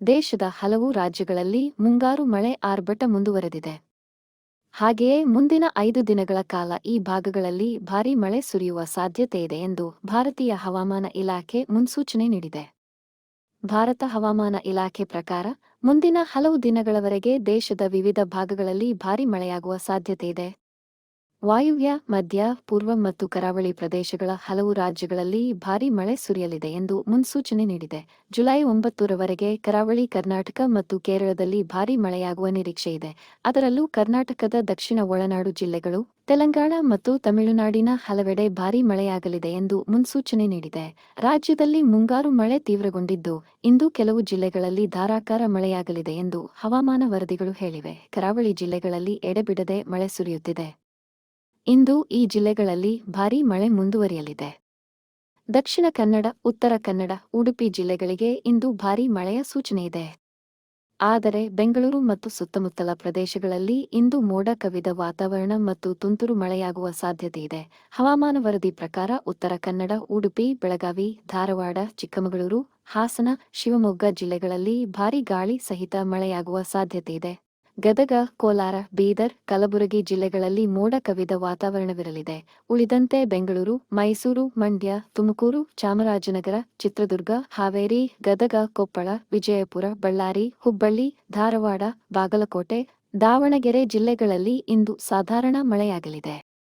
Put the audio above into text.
ದೇಶದ ಹಲವು ರಾಜ್ಯಗಳಲ್ಲಿ ಮುಂಗಾರು ಮಳೆ ಆರ್ಭಟ ಮುಂದುವರೆದಿದೆ. ಹಾಗೆಯೇ ಮುಂದಿನ ಐದು ದಿನಗಳ ಕಾಲ ಈ ಭಾಗಗಳಲ್ಲಿ ಭಾರೀ ಮಳೆ ಸುರಿಯುವ ಸಾಧ್ಯತೆಯಿದೆ ಎಂದು ಭಾರತೀಯ ಹವಾಮಾನ ಇಲಾಖೆ ಮುನ್ಸೂಚನೆ ನೀಡಿದೆ. ಭಾರತ ಹವಾಮಾನ ಇಲಾಖೆ ಪ್ರಕಾರ, ಮುಂದಿನ ಹಲವು ದಿನಗಳವರೆಗೆ ದೇಶದ ವಿವಿಧ ಭಾಗಗಳಲ್ಲಿ ಭಾರೀ ಮಳೆಯಾಗುವ ಸಾಧ್ಯತೆಯಿದೆ ವಾಯುವ್ಯ, ಮಧ್ಯ, ಪೂರ್ವ ಮತ್ತು ಕರಾವಳಿ ಪ್ರದೇಶಗಳ ಹಲವು ರಾಜ್ಯಗಳಲ್ಲಿ ಭಾರೀ ಮಳೆ ಸುರಿಯಲಿದೆ ಎಂದು ಮುನ್ಸೂಚನೆ ನೀಡಿದೆ. ಜುಲೈ ಒಂಬತ್ತರವರೆಗೆ ಕರಾವಳಿ ಕರ್ನಾಟಕ ಮತ್ತು ಕೇರಳದಲ್ಲಿ ಭಾರೀ ಮಳೆಯಾಗುವ ನಿರೀಕ್ಷೆಯಿದೆ ಅದರಲ್ಲೂ ಕರ್ನಾಟಕದ ದಕ್ಷಿಣ ಒಳನಾಡು ಜಿಲ್ಲೆಗಳು, ತೆಲಂಗಾಣ ಮತ್ತು ತಮಿಳುನಾಡಿನ ಹಲವೆಡೆ ಭಾರೀ ಮಳೆಯಾಗಲಿದೆ ಎಂದು ಮುನ್ಸೂಚನೆ ನೀಡಿದೆ. ರಾಜ್ಯದಲ್ಲಿ ಮುಂಗಾರು ಮಳೆ ತೀವ್ರಗೊಂಡಿದ್ದು, ಇಂದು ಕೆಲವು ಜಿಲ್ಲೆಗಳಲ್ಲಿ ಧಾರಾಕಾರ ಮಳೆಯಾಗಲಿದೆ ಎಂದು ಹವಾಮಾನ ವರದಿಗಳು ಹೇಳಿವೆ. ಕರಾವಳಿ ಜಿಲ್ಲೆಗಳಲ್ಲಿ ಎಡೆಬಿಡದೆ ಮಳೆ ಸುರಿಯುತ್ತಿದೆ. ಇಂದು ಈ ಜಿಲ್ಲೆಗಳಲ್ಲಿ ಭಾರೀ ಮಳೆ ಮುಂದುವರಿಯಲಿದೆ. ದಕ್ಷಿಣ ಕನ್ನಡ, ಉತ್ತರ ಕನ್ನಡ, ಉಡುಪಿ ಜಿಲ್ಲೆಗಳಿಗೆ ಇಂದು ಭಾರೀ ಮಳೆಯ ಸೂಚನೆಯಿದೆ ಆದರೆ ಬೆಂಗಳೂರು ಮತ್ತು ಸುತ್ತಮುತ್ತಲ ಪ್ರದೇಶಗಳಲ್ಲಿ ಇಂದು ಮೋಡ ಕವಿದ ವಾತಾವರಣ ಮತ್ತು ತುಂತುರು ಮಳೆಯಾಗುವ ಸಾಧ್ಯತೆ ಇದೆ. ಹವಾಮಾನ ವರದಿ ಪ್ರಕಾರ ಉತ್ತರ ಕನ್ನಡ, ಉಡುಪಿ, ಬೆಳಗಾವಿ, ಧಾರವಾಡ, ಚಿಕ್ಕಮಗಳೂರು, ಹಾಸನ, ಶಿವಮೊಗ್ಗ ಜಿಲ್ಲೆಗಳಲ್ಲಿ ಭಾರೀ ಗಾಳಿ ಸಹಿತ ಮಳೆಯಾಗುವ ಸಾಧ್ಯತೆಯಿದೆ ಗದಗ, ಕೋಲಾರ, ಬೀದರ್, ಕಲಬುರಗಿ ಜಿಲ್ಲೆಗಳಲ್ಲಿ ಮೋಡ ಕವಿದ ವಾತಾವರಣವಿರಲಿದೆ. ಉಳಿದಂತೆ ಬೆಂಗಳೂರು, ಮೈಸೂರು, ಮಂಡ್ಯ, ತುಮಕೂರು, ಚಾಮರಾಜನಗರ, ಚಿತ್ರದುರ್ಗ, ಹಾವೇರಿ, ಗದಗ, ಕೊಪ್ಪಳ, ವಿಜಯಪುರ, ಬಳ್ಳಾರಿ, ಹುಬ್ಬಳ್ಳಿ, ಧಾರವಾಡ, ಬಾಗಲಕೋಟೆ, ದಾವಣಗೆರೆ ಜಿಲ್ಲೆಗಳಲ್ಲಿ ಇಂದು ಸಾಧಾರಣ ಮಳೆಯಾಗಲಿದೆ.